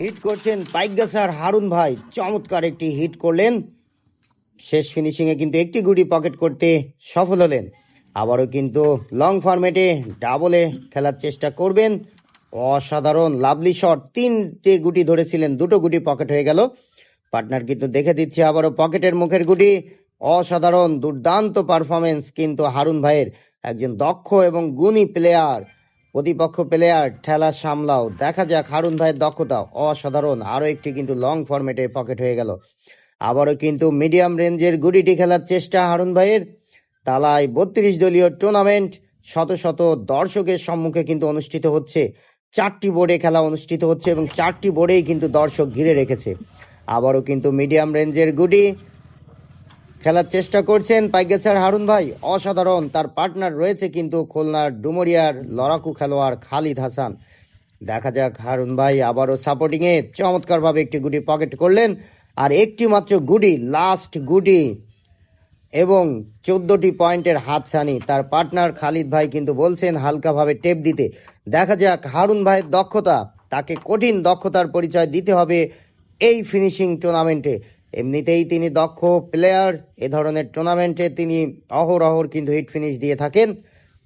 Hit করছেন পাইগাসার হারুন ভাই। চমৎকার একটি হিট করলেন। শেষ ফিনিশিংয়ে কিন্তু একটি গুটি পকেট করতে সফল হলেন। আবারও কিন্তু লং ফরম্যাটে ডাবলে খেলার চেষ্টা করবেন। অসাধারণ লাভলি শট তিনটে গুটি ধরেছিলেন, দুটো গুটি পকেট হয়ে গেল। পার্টনার কিন্তু দেখে দিচ্ছে আবারও পকেটের মুখের গুটি। অসাধারণ, দুর্দান্ত পারফরমেন্স কিন্তু হারুন ভাইয়ের। একজন দক্ষ এবং গুণী প্লেয়ার প্রতিপক্ষ প্লেয়ার ঠেলা সামলাও। দেখা যাক, হারুন ভাইয়ের দক্ষতা। অসাধারণ। আরও একটি কিন্তু লং ফরম্যাটে পকেট হয়ে গেল। আবারও কিন্তু মিডিয়াম রেঞ্জের গুডিটি খেলার চেষ্টা হারুন ভাইয়ের। তালায় বত্রিশ দলীয় টুর্নামেন্ট শত শত দর্শকের সম্মুখে কিন্তু অনুষ্ঠিত হচ্ছে। চারটি বোর্ডে খেলা অনুষ্ঠিত হচ্ছে এবং চারটি বোর্ডেই কিন্তু দর্শক ঘিরে রেখেছে। আবারও কিন্তু মিডিয়াম রেঞ্জের গুডি খেলার চেষ্টা করছেন পাইগেছার হারুন ভাই। অসাধারণ, তার পার্টনার রয়েছে কিন্তু খুলনার ডুমরিয়ার লড়াকু খেলোয়াড় খালিদ হাসান। দেখা যাক, হারুন ভাই আবারও সাপোর্টিংয়ে চমৎকারভাবে একটি গুটি পকেট করলেন। আর একটি মাত্র গুডি লাস্ট গুডি এবং চোদ্দটি পয়েন্টের হাতছানি। তার পার্টনার খালিদ ভাই কিন্তু বলছেন, হালকাভাবে টেপ দিতে। দেখা যাক, হারুন ভাইয়ের দক্ষতা, তাকে কঠিন দক্ষতার পরিচয় দিতে হবে এই ফিনিশিং টুর্নামেন্টে এমনিতেই তিনি দক্ষ প্লেয়ার এ ধরনের টুর্নামেন্টে তিনি অহরহর কিন্তু হিট ফিনিশ দিয়ে থাকেন।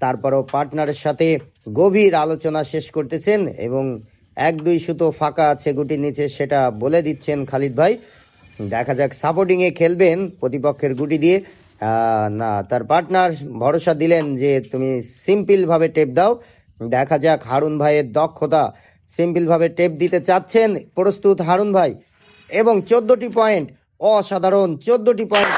তারপরও পার্টনারের সাথে গভীর আলোচনা শেষ করতেছেন এবং এক দুই সুতো ফাঁকা আছে গুটির নিচে সেটা বলে দিচ্ছেন খালিদ ভাই। দেখা যাক সাপোর্টিংয়ে খেলবেন প্রতিপক্ষের গুটি দিয়ে। না, তার পার্টনার ভরসা দিলেন যে তুমি সিম্পলভাবে টেপ দাও। দেখা যাক হারুন ভাইয়ের দক্ষতা। সিম্পলভাবে টেপ দিতে চাচ্ছেন প্রস্তুত হারুন ভাই। এবং চোদ্দটি পয়েন্ট অসাধারণ চোদ্দটি পয়েন্ট